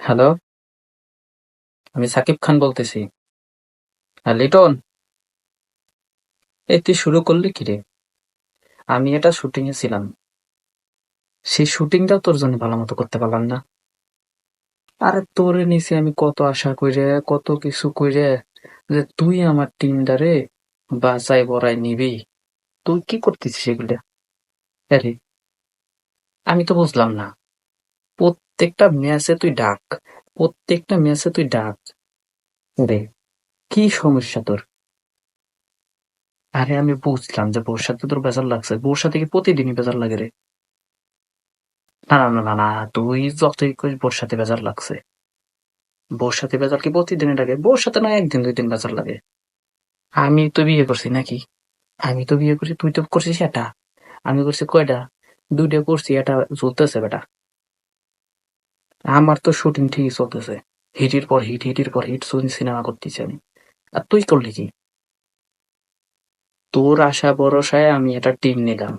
Hello? আমি সাকিব খান বলতেছি। হ্যাঁ লিটন? এই তুই শুরু করলি কি রে? আমি এটা শুটিং এ ছিলাম। সেই শুটিংটাও তোর জন্য ভালো মতো করতে পারলাম না। আরে তোরে নিচে আমি কত আশা কইরে, কত কিছু কইরে যে তুই আমার টিমটারে বাঁচাই বড়াই নিবি। তুই কি করতেছিস এগুলা? আরে, আমি তো বুঝলাম না। প্রত্যেকটা ম্যাচে তুই ডাক, প্রত্যেকটা ম্যাচে তুই ডাক। রে কি সমস্যা তোর? আরে আমি বুঝলাম যে বর্ষাতে তোর বেজার লাগছে বর্ষা থেকে প্রতিদিনই বেজার লাগে রে? না না না না তুই যতই কইস বউর সাথে বেজার লাগছে। বর্ষাতে বেজার কি প্রতিদিনই লাগে? সাথে না একদিন, দুই দিন বেজার লাগে। আমি তো বিয়ে করছি নাকি? আমি তো বিয়ে করছি তুই তো করছিস এটা। আমি করছি কয়টা? দুইটা করছি, এটা চলতেছে বেটা। আমার তো শুটিং ঠিকই চলতেছে। হিটের পর হিট, হিটের পর হিট সিনেমা করতেছি আমি। আর তুই করলি কি? তোর আশা ভরসায় আমি একটা টিম নিলাম,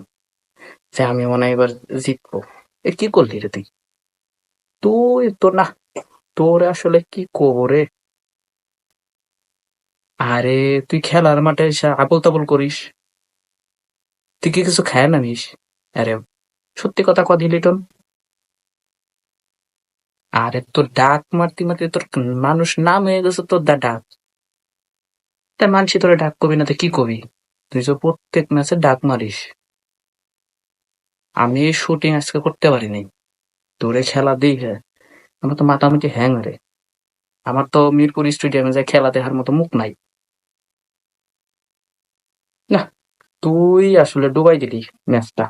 যে আমি মনে হয় এবার জিতবো। এ, কি করলি রে তুই? তুই তো না, তোর আসলে কি কবরে আরে, তুই খেলার মাঠে আবল তাবল করিস। তুই কি কিছু খায় না নিস আরে, সত্যি কথা কদি লিটন আরে তোর ডাক মারতে মারতে তোর মানুষ নাম হয়ে গেছে তোর দা ডাক। তা মানসি তোরে ডাক কবি না তো কি কবি তুই তো প্রত্যেক ম্যাচে ডাক মারিস। আমি এই শুটিং আজকে করতে পারিনি। তোরে খেলা দেখে আমার তো মাথামুটি হ্যাং রে। আমার তো মিরপুর স্টেডিয়ামে যায় খেলা দেখার মতো মুখ নাই। না, তুই আসলে ডুবাই দিলি ম্যাচটা।